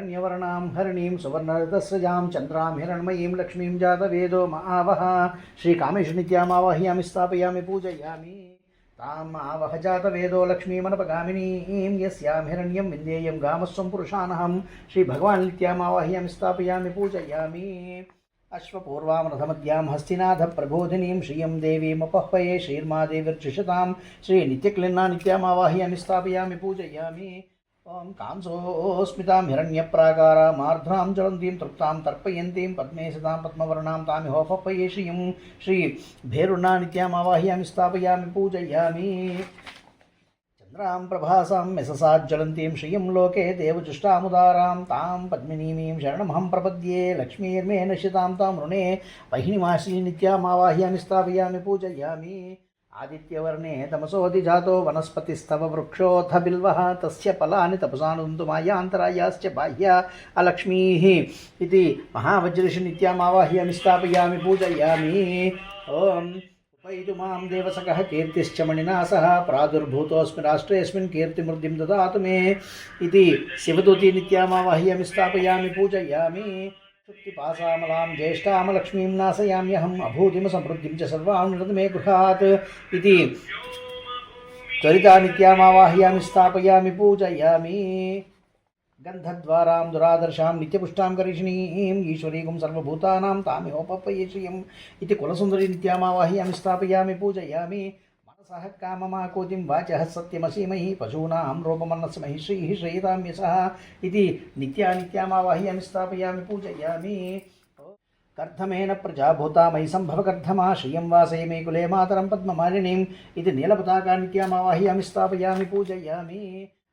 हिरण्यवर्णां हरिणीं सुवर्णरतस्रजां चन्द्रां हिरण्मयीं लक्ष्मीं जातवेदो महावः श्रीकामेशनित्यामावाह्यामि स्थापयामि, पूजयामि। ताम् आवह जातवेदो लक्ष्मीमनपगामिनीं, यस्यां हिरण्यं विन्देयं गामस्वं पुरुषानहं। श्रीभगवान् नित्यामावाह्यामि स्थापयामि, पूजयामि। अश्वपूर्वामरथमद्यां हस्तिनाथप्रबोधिनीं, श्रियं देवीमपह्वये श्रीर्मादेवीर्जुषतां श्रीनित्यक्लिन्ना नित्यामावाह्यामि स्थापयामि, पूजयामि। ॐ कांसोऽस्मितां हिरण्यप्राकारामार्ध्रां ज्वलन्तीं तृप्तां तर्पयन्तीं पद्मे सदां पद्मवर्णां तामिहोपह्वये श्रियं श्रीभेरुणा नित्यामावाह्यामि स्थापयामि, पूजयामि। चन्द्रां प्रभासां यशसाज्ज्वलन्तीं श्रियं लोके देवजुष्टामुदारां तां पद्मिनीमीं शरणमहं प्रपद्ये लक्ष्मीर्मे नश्यतां तां ऋणे वहिनिमाशी नित्यामावाह्यामि स्थापयामि, पूजयामि। ఆదిత్యవర్ణే తమసోది జాతో వనస్పతి స్తవ వృక్షోథ బిల్వ తస్య ఫలాని తపసానందు మాయాంతరాయాశ్చ బాహ్య అలక్ష్మీ ఇది మహావజ్రషి నిత్యమావాహ్య స్థాపయామి పూజయామి. ఓం. ఉపైతు మాం దేవసక కీర్తిశ్చ మణినా సహ ప్రాదుర్భూతోస్మి రాష్ట్రేస్మిన్ కీర్తిమృద్ధిం దాతు మే. ఇది శివదూతి నిత్యమావాహ్య స్థాపయామి పూజయామి. शुक्तिपासामलां ज्येष्ठामलक्ष्मीं नाशयाम्यहम् अभूतिमसमृद्धिं च सर्वां नृत मे गृहात् इति। त्वरिता नित्यामावाह्यामि स्थापयामि, पूजयामि। गन्धद्वारां दुरादर्शां, नित्यपुष्टां करिष्णीं, ईश्वरीगुं सर्वभूतानां तामिहोपपये श्रियम् इति कुलसुन्दरी नित्यामावाह्यामि, स्थापयामि, पूजयामि। సహ కామమాకోతిం వాచ సత్యమసీమై పశూనాం రూపమన్నస్మై శ్రీ శ్రీరామ్యస ఇది నిత్యానిత్యామావాహ్యామి స్థాపయామి పూజయామి. కర్ధమేన ప్రజాభూతా మయి సంభవకర్ధమా శ్రియం వాసయ మే కులే మాతరం పద్మమాలినీం ఇది నీలపతాకానిత్యామావాహ్యామి స్థాపయామి పూజయామి.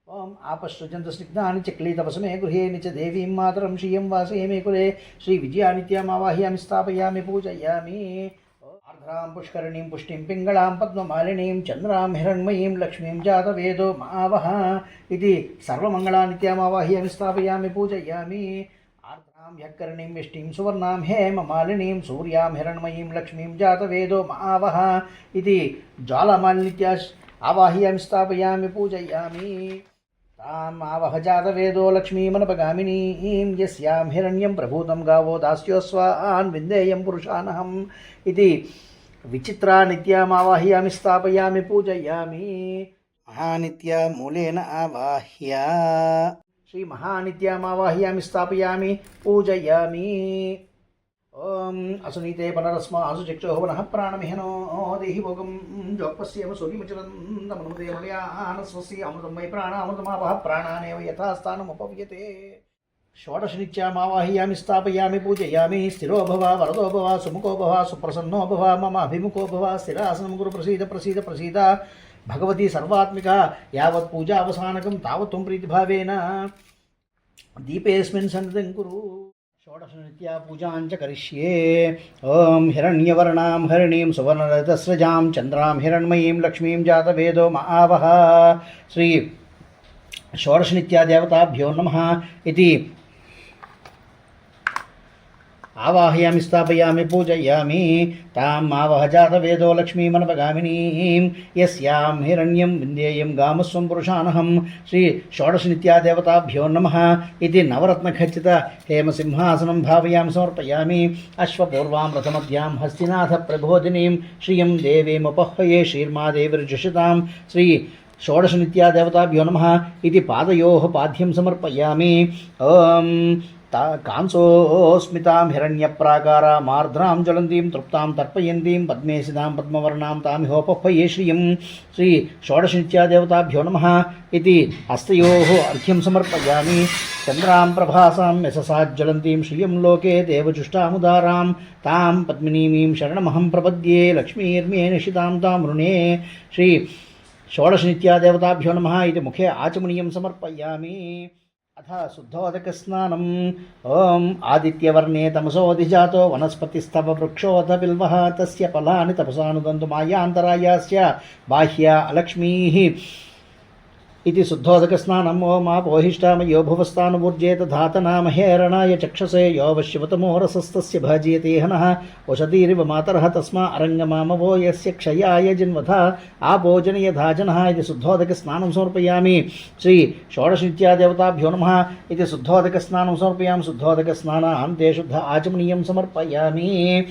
ఓం ఆపశ్రుజంతస్నిగ్ధాని చక్లీతపసమే గృహే నిచ దేవీం మాతరం శ్రియం వాసయ మే కులే శ్రీ విజయానిత్యామావాహ్యామి స్థాపయామి పూజయామి. భద్రాం పుష్కరిణీం పుష్టిం పింగళాం పద్మమాలినీం చంద్రాం హిరణ్మయీం లక్ష్మీం జాతవేదో మావహ ఇది సర్వమంగళానిత్యమావాహ్యం స్థాపయామి పూజయామి. ఆర్ద్రాం యక్కరిణీం విష్టిం సువర్ణాం హేమమాలినీం సూర్యాం హిరణ్మయీం లక్ష్మీం జాతవేదో మావహ ఇది జ్వాలమాలినిత్యా ఆవాహ్యం స్థాపయామి పూజయామి. తాం ఆవహ జాతవేదో లక్ష్మీమనపగామినీం యస్యాం హిరణ్యం ప్రభూతం గావో దాస్యోస్వాన్ విందేయం పురుషానహం. ఇది విచిత్ర నిత్యమావాహ్యామి స్థాపయామి పూజయామి. మహానిత్య మూలేన ఆవాహ్య. శ్రీ మహానిత్యమావాహ్యామి స్థాపయామి పూజయామి. ఓం అసునీతే పనరస్మా అసుచక్షోహ వన ప్రాణమిహనో దేహి భోగం. జోక్పస్యేమ సూర్యముచరందమనుమదే మలయానస్వస్య అమృతం వై ప్రాణామృతమావహ ప్రాణానేవ యథాస్థానముపవ్యతే. षोडशनित्यामावाह्यामि स्थापयामि, पूजयामि, स्थिरो भव, वरदो भव, सुमुखो भव, सुप्रसन्नो भव मम अभिमुखो भव, स्थिरासनं गुरु प्रसीद प्रसीद प्रसीद। भगवती सर्वात्मिका, यावत् पूजावसानकं तावत् त्वं प्रीतिभावेन। दीपेऽस्मिन् सन्निधिं कुरु। षोडशनित्या पूजां च करिष्ये। ॐ हिरण्यवर्णां, हरिणीं सुवर्णरतस्रजां चन्द्रां, हिरण्मयीं, लक्ष्मीं जातवेदो महावः। श्री षोडशनित्या देवताभ्यो नमः इति आवाहयामि, स्थापयामि, पूजयामि। ताम् आवह जातवेदो लक्ष्मीमनपगामिनीं यस्यां हिरण्यं विन्देयं गामस्वं पुरुषानहं श्री षोडशनित्यादेवताभ्यो नमः। इति नवरत्नखचित हेमसिंहासनं भावयां समर्पयामि। अश्वपूर्वां रथमध्यां हस्तिनाथप्रबोधिनीं श्रियं देवीमुपह्वये श्रीर्मादेवीर्जुषतां श्री षोडशनित्यादेवताभ्यो नमः। इति पादयोः पाद्यं समर्पयामि। ॐ తా కాంసోస్మితాం హిరణ్యప్రాకారామార్ద్రాం జ్వలంతీం తృప్తాం తర్పయంతీం పద్మేసిదాం పద్మవర్ణాం తామిహోపహ్వయే శ్రియం శ్రీ షోడశనిత్యాదేవతాభ్యో నమ ఇది అస్తయో అర్ఘ్యం సమర్పయామి. చంద్రాం ప్రభాసాం యశసాజ్జ్వలంతీం శ్రియం లోకే దేవజుష్టాముదారాం. తాం పద్మినీమీం శరణమహం ప్రపద్యే లక్ష్మీర్మే నిషితాం తాం రుణే. శ్రీ షోడశనిత్యాదేవతాభ్యో నమ ఇది ముఖే ఆచమనీయం సమర్పయామి. అథ శుద్ధోదక స్నానం ఓం ఆదిత్యవర్ణే తమసోధిజాతో వనస్పతిస్తవ వృక్షోధ బిల్వ తస్య ఫలాన్ని తపసానుదంతు మాయాంతరాయాస్య బాహ్య అలక్ష్మీ. इति शुद्धोदकस्नानम् ओम् आपोहिष्टामयो भुवस्तानुपूर्जेत धातनामहेरणाय चक्षसे यो वश्यवतमो रसस्तस्य भाजीयते हनः ओषधीरिव मातरः तस्मा अरङ्गमामवो यस्य क्षयाय जिन्वथा आपोजनयधा जनः इति शुद्धोदकस्नानं समर्पयामि। श्री षोडशनित्यादेवताभ्यो नमः इति शुद्धोदकस्नानं समर्पयामि। शुद्धोदकस्नानान्ते शुद्ध आचमनीयं समर्पयामि।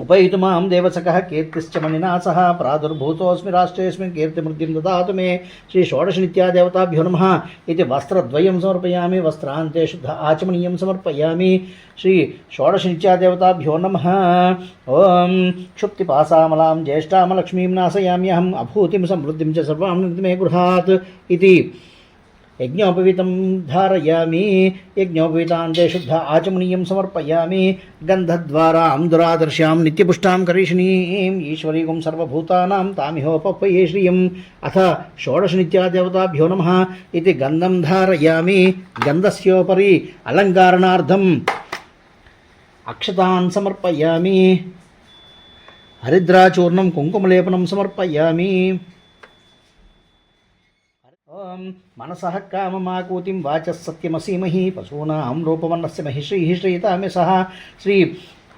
उपैतुमां देवसकः कीर्तिश्च मणिना सह प्रादुर्भूतोऽस्मि राष्ट्रेऽस्मिन् कीर्तिमृद्धिं ददातु मे। श्रीषोडशनित्यादेवताभ्यो नमः इति वस्त्रद्वयं समर्पयामि, वस्त्रान्ते शुद्ध आचमनीयं समर्पयामि। श्री षोडशनित्यादेवताभ्यो नमः। ॐ क्षुप्तिपासामलां, ज्येष्ठामलक्ष्मीं नाशयाम्यहम्, अभूतिं समृद्धिं च सर्वां मे गृहात् इति। यज्ञोपवीतं धारयामि यज्ञोपवीतान्ते शुद्ध आचमनीयं समर्पयामि, गन्धद्वारां दुरादर्श्यां नित्यपुष्टां करीषिणीम् ईश्वरीगुं सर्वभूतानां तामिहोपह्वये श्रियम्। अथ षोडशनित्यादेवताभ्यो नमः इति गन्धं धारयामि, गन्धस्योपरि अलङ्कारणार्थम्। अक्षतान् समर्पयामि, हरिद्राचूर्णं कुङ्कुमलेपनं समर्पयामि। मनसः काममाकूतिं वाच सत्यमसीमहि। पशूनां रूपवर्णस्य महिश्रीः श्रीतामि सह श्री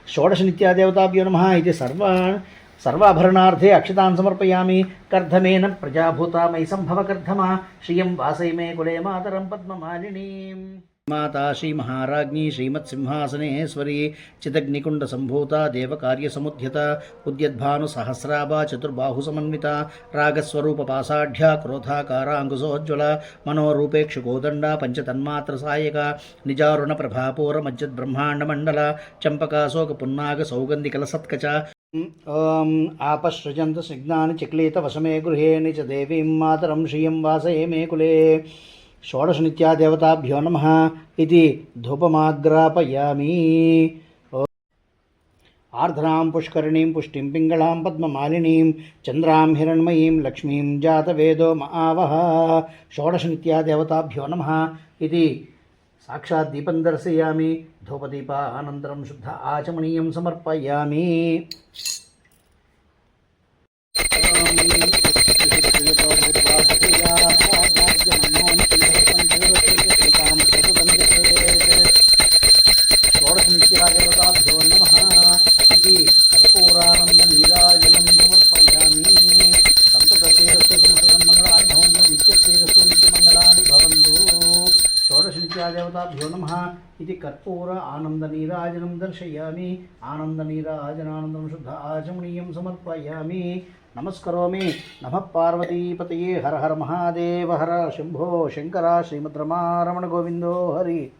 षोडशनित्यादेवताभ्यो नमः इति सर्वा सर्वाभरणार्थे अक्षतान् समर्पयामि। कर्धमेन प्रजाभूता मयि सम्भवकर्धमा। श्रियं वासय मे कुले मातरं पद्ममालिनीम्। మాతా శ్రీమహారాజ్ఞి శ్రీమత్సింహాసనేశ్వరి చిదగ్నికుండ సంభూత దేవకార్యసముద్యత ఉద్యద్భాను సహస్రాభ చతుర్బాహు సమన్విత రాగస్వరూప పాసాఢ్య క్రోధాకార అంకుశోజ్వల మనోరూపేక్షుకోదండ పంచతన్మాత్ర సాయక నిజారుణ ప్రభాపూర మజ్జద్బ్రహ్మాండ మండల చంపకాశోక పున్నాగ సౌగంధికల సత్కచ ఓం ఆపసృజంత స్నిగ్నాని చక్లీత వశమే గృహేణి చ దేవీం మాతరం శ్రియం వాసయే మే కులే షోడశనిత్యాదేవతాభ్యో నమ ఇది ధూపమాగ్రాపయామి. ఆర్ధనాం పుష్కరిణీం పుష్టిం పింగళాం పద్మమాలినీం చంద్రాం హిరణ్మయీం లక్ష్మీం జాతవేదో మహావహ షోడశనిత్యాదేవతాభ్యో నమ ఇది సాక్షాత్ దీపం దర్శయామి ధూపదీప అనంతరం శుద్ధ ఆచమనీయం సమర్పయామి. మంగళాని భవంతు. షోడశనిత్యాదేవతాభ్యో నమ ఇది కర్పూర ఆనందనీరాజనం దర్శయామి. ఆనందనీరాజనానందం శుద్ధ ఆచమనీయం సమర్పయామి. నమస్కరోమి. నమ పార్వతీపతయే. హర హర మహాదేవ. హర శంభో శంకర. శ్రీమద్రమారమణ గోవిందో హరి.